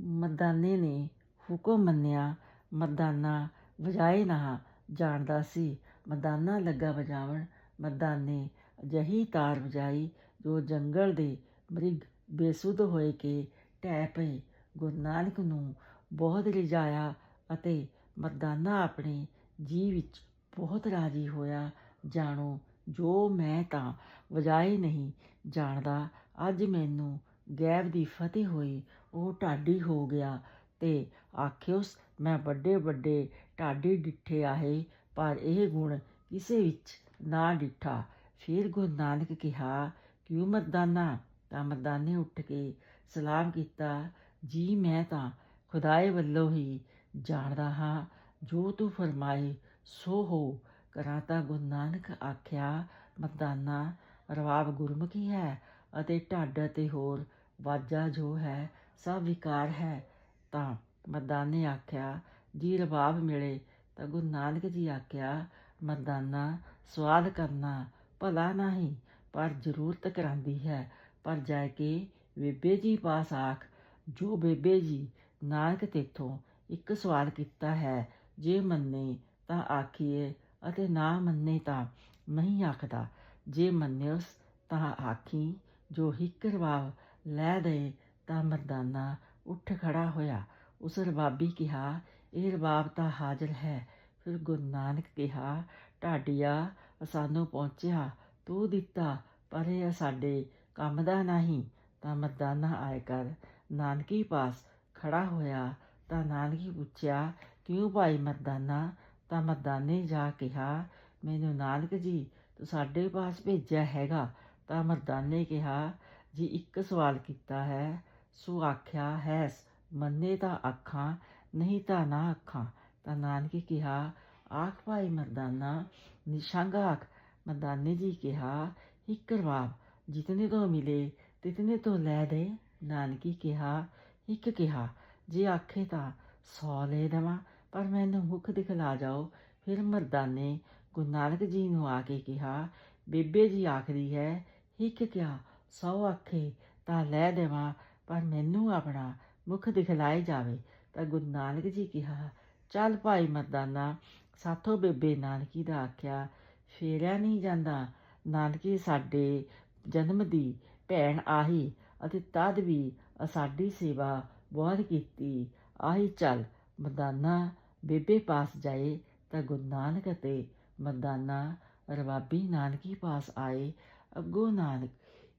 ਮਰਦਾਨੇ ਨੇ ਹੁਕਮ ਮੰਨਿਆ, ਮਰਦਾਨਾ ਵਜਾਏ ਨਾ ਜਾਣਦਾ ਸੀ। ਮਰਦਾਨਾ ਲੱਗਾ ਵਜਾਵਣ। ਮਰਦਾਨੇ ਅਜਿਹੀ ਤਾਰ ਵਜਾਈ ਜੋ ਜੰਗਲ ਦੇ ਮ੍ਰਿਗ ਬੇਸੁੱਧ ਹੋਏ ਕੇ ਢਹਿ ਪਏ ਗੁਰੂ ਨਾਨਕ ਨੂੰ ਬਹੁਤ ਰਿਝਾਇਆ ਅਤੇ ਮਰਦਾਨਾ ਆਪਣੇ ਜੀ ਵਿੱਚ ਬਹੁਤ ਰਾਜੀ ਹੋਇਆ। ਜਾਣੋ, ਜੋ ਮੈਂ ਤਾਂ ਵਜਾਏ ਨਹੀਂ ਜਾਣਦਾ, ਅੱਜ ਮੈਨੂੰ ਗੈਬ ਦੀ ਫਤਿਹ ਹੋਈ, ਉਹ ਢਾਡੀ ਹੋ ਗਿਆ ਤੇ ਆਖਿਓਸ ਮੈਂ ਵੱਡੇ ਵੱਡੇ ਢਾਡੀ ਡਿੱਠੇ ਆਹੇ, ਪਰ ਇਹ ਗੁਣ ਕਿਸੇ ਵਿੱਚ ਨਾ ਡਿੱਠਾ। ਫਿਰ ਗੁਰੂ ਨਾਨਕ ਕਿਹਾ, ਕਿਉ ਮਰਦਾਨਾ? ਤਾਂ ਮਰਦਾਨੇ ਉੱਠ ਕੇ ਸਲਾਮ ਕੀਤਾ, ਜੀ, ਮੈਂ ਤਾਂ ਖੁਦਾਏ ਵੱਲੋਂ ਹੀ ਜਾਣਦਾ ਹਾਂ, ਜੋ ਤੂੰ ਫਰਮਾਏ, ਸੋ ਹੋ। ਕਰਾਂ ਤਾਂ ਗੁਰੂ ਨਾਨਕ ਆਖਿਆ, ਮਰਦਾਨਾ, ਰਵਾਬ ਗੁਰਮੁਖੀ ਹੈ ਅਤੇ ਢੱਡ ਅਤੇ ਹੋਰ ਵਾਜਾ ਜੋ ਹੈ, ਸਭ ਵਿਕਾਰ ਹੈ। ਤਾਂ ਮਰਦਾਨੇ ਆਖਿਆ, ਜੀ ਰਬਾਬ ਮਿਲੇ ਤਾਂ ਗੁਰੂ ਨਾਨਕ ਜੀ ਆਖਿਆ, ਮਰਦਾਨਾ, ਸਵਾਦ ਕਰਨਾ ਭਲਾ ਨਹੀਂ, ਪਰ ਜ਼ਰੂਰਤ ਕਰਾਂਦੀ ਹੈ। ਪਰ ਜਾ ਕੇ ਬੇਬੇ ਜੀ ਪਾਸ ਆਖ, ਜੋ ਬੇਬੇ ਜੀ ਨਾਨਕ ਤੇਥੋਂ ਇੱਕ ਸਵਾਲ ਕੀਤਾ ਹੈ, ਜੇ ਮੰਨੇ ਤਾਂ ਆਖੀਏ ਅਤੇ ਨਾ ਮੰਨੇ ਤਾਂ ਨਹੀਂ ਆਖਦਾ। ਜੇ ਮੰਨਿਓਸ ਤਾਂ ਆਖੀ, ਜੋ ਹਿੱਕ ਰਵਾਬ ਲੈ ਦੇ ਤਾਂ ਮਰਦਾਨਾ ਉੱਠ ਖੜਾ ਹੋਇਆ। ਉਸ ਰਬਾਬੀ ਕਿਹਾ, ਇਹ ਰਬਾਬ ਤਾਂ ਹਾਜ਼ਰ ਹੈ। ਫਿਰ ਗੁਰੂ ਨਾਨਕ ਕਿਹਾ, ਢਾਡੀਆ ਸਾਨੂੰ ਪਹੁੰਚਿਆ। ਤੂੰ ਦਿੱਤਾ, ਪਰ ਇਹ ਸਾਡੇ ਕੰਮ ਦਾ ਨਹੀਂ। ਤਾਂ ਮਰਦਾਨਾ ਆਏ ਕਰ। ਨਾਨਕੀ ਪਾਸ ਖੜਾ ਹੋਇਆ। ਤਾਂ ਨਾਨਕੀ ਪੁੱਛਿਆ, ਕਿਉਂ ਭਾਈ ਮਰਦਾਨਾ? ਤਾਂ ਮਰਦਾਨੇ ਜਾ ਕਿਹਾ, ਮੈਨੂੰ ਨਾਨਕ ਜੀ, ਤੂੰ ਸਾਡੇ ਪਾਸ ਭੇਜਿਆ ਹੈਗਾ। ਤਾਂ ਮਰਦਾਨੇ ਕਿਹਾ ਜੀ ਇੱਕ ਸਵਾਲ ਕੀਤਾ ਹੈ ਸੋ ਆਖਿਆ ਹੈਸ ਮੰਨੇ ਤਾਂ ਅੱਖਾਂ ਨਹੀਂ ਤਾਂ ਨਾ ਅੱਖਾਂ ਤਾਂ ਨਾਨਕੀ ਕਿਹਾ ਆਖ ਭਾਈ ਮਰਦਾਨਾ ਨਿਸ਼ੰਗ ਆਖ ਮਰਦਾਨੇ ਜੀ ਕਿਹਾ ਇੱਕ ਰਵਾਬ ਜਿਤਨੇ ਤੋਂ ਮਿਲੇ ਤਿਤਨੇ ਤੋਂ ਲੈ ਦੇ ਨਾਨਕੀ ਕਿਹਾ ਇੱਕ ਕਿਹਾ ਜੇ ਆਖੇ ਤਾਂ ਸੌ ਲੈ ਦੇਵਾਂ ਪਰ ਮੈਨੂੰ ਮੁਖ ਦਿਖਲਾ ਜਾਓ ਫਿਰ ਮਰਦਾਨੇ ਗੁਰੂ ਨਾਨਕ ਜੀ ਨੂੰ ਆ ਕੇ ਕਿਹਾ ਬੇਬੇ ਜੀ ਆਖਦੀ ਹੈ ਇੱਕ ਕਿਹਾ ਸੌ ਆਖੇ ਤਾਂ ਲੈ ਦੇਵਾਂ, ਪਰ ਮੈਨੂੰ ਆਪਣਾ ਮੁਖ ਦਿਖਲਾਏ ਜਾਵੇ, ਤਾਂ ਗੁਰੂ ਨਾਨਕ ਜੀ ਕਿਹਾ, ਚੱਲ ਭਾਈ ਮਰਦਾਨਾ, ਸਾਥੋਂ ਬੇਬੇ ਨਾਨਕੀ ਦਾ ਆਖਿਆ, ਫੇਰਿਆ ਨਹੀਂ ਜਾਂਦਾ, ਨਾਨਕੀ ਸਾਡੇ ਜਨਮ ਦੀ ਭੈਣ ਆਹੀ, ਅਤੇ ਤਦ ਵੀ ਸਾਡੀ ਸੇਵਾ ਬਹੁਤ ਕੀਤੀ, ਆਹੀ ਚੱਲ, ਮਰਦਾਨਾ, ਬੇਬੇ ਪਾਸ ਜਾਏ, ਤਾਂ ਗੁਰੂ ਨਾਨਕ ਅਤੇ ਮਰਦਾਨਾ, ਰਵਾਬੀ ਨਾਨਕੀ ਪਾਸ ਆਏ, ਅੱਗੋਂ ਨਾਨਕ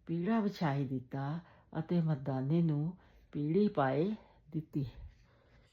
ਪੀੜਾ ਵਿਛਾਈ ਦਿੱਤਾ ਅਤੇ ਮਰਦਾਨੇ ਨੂੰ ਪੀੜੀ ਪਾਏ ਦਿੱਤੀ।